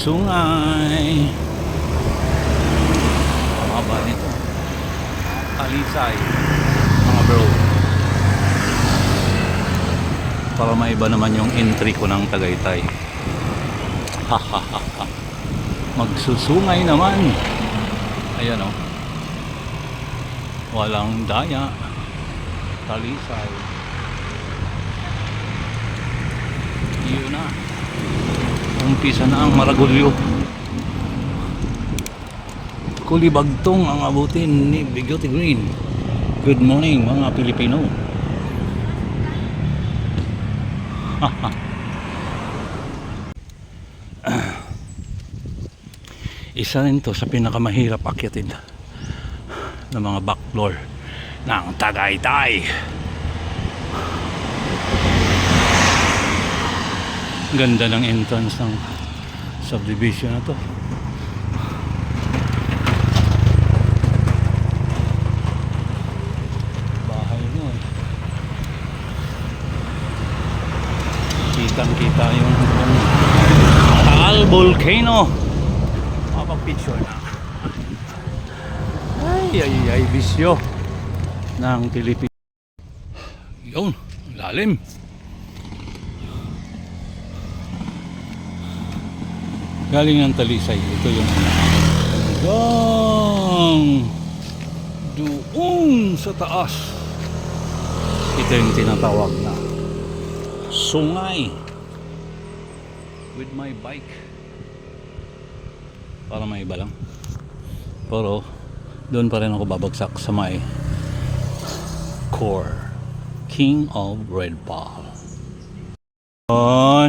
sungay. Ang haba nito. Alisay. Mga bro. Para maiba naman yung entry ko ng Tagaytay. Magsusungay naman. Ayan oh. Walang daya. Talisay. Yun na. Umpisa na ang maragulyo. Kulibagtong ang abutin ni Bigote Green. Good morning mga Pilipino. Isa rin to sa pinakamahirap akyatin ng mga back floor ng Tagaytay. Ganda ng entrance ng subdivision na to. Bahay mo eh. Kitang kita yung Taal Volcano. Mapag-picture na. Ay, ay, ay, bisyo ng Pilipinas. Yun, lalim. Galing ng Talisay. Ito yung hanggang doon sa taas. Ito yung tinatawag na sungay with my bike. Para may iba lang. Pero doon pa rin ako babagsak sa may core. King of Red Ball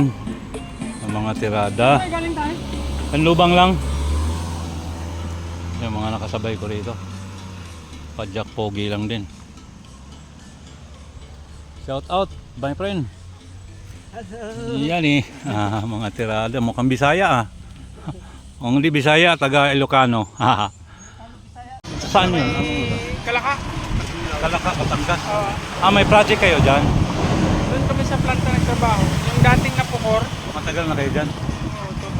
yun. Ang mga tirada. Panlubang lang. Yung mga nakasabay ko rito. Padyak pogi lang din. Shout out my friend yan eh ah, mga tirada mukhang bisaya ah hindi bisaya taga Ilocano saan yun? Kalaka. Kalaka, Batangas ah may project kayo dyan Doon kami sa planta nagtrabaho. Yung dating na Pukor, matagal na kayo dyan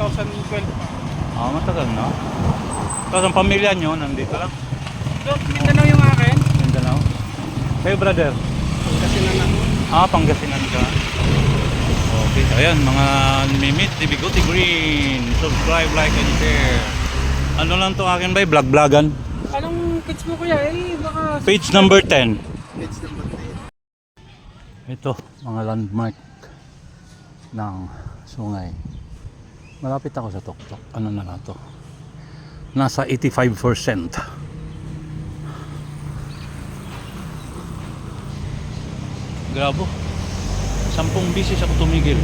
oh, 2012 pa. ah matagal na tapos ang pamilya nyo nandito lang Doon, Mindanao yung akin. Mindanao kayo brother Kasi na na. Ah, Pangasinan ka. Okay, ayan, mga mimit ni Bigote Green. Subscribe, like, and share. Ano lang to akin ba? Vlog-vlogan. Anong kids mo kuya? Eh, baka... Page number 10. Ito, mga landmark ng Sungay. Malapit ako sa Toktok. Ano na na to? Nasa 85%. Grabo. Sampung bisis ako tumigil.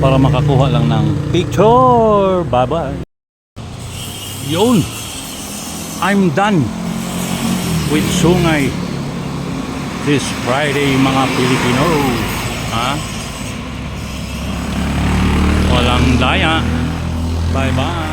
Para makakuha lang ng picture. Bye-bye. Yun. I'm done with Sungay this Friday mga Pilipino. Ha? Walang daya. Bye-bye.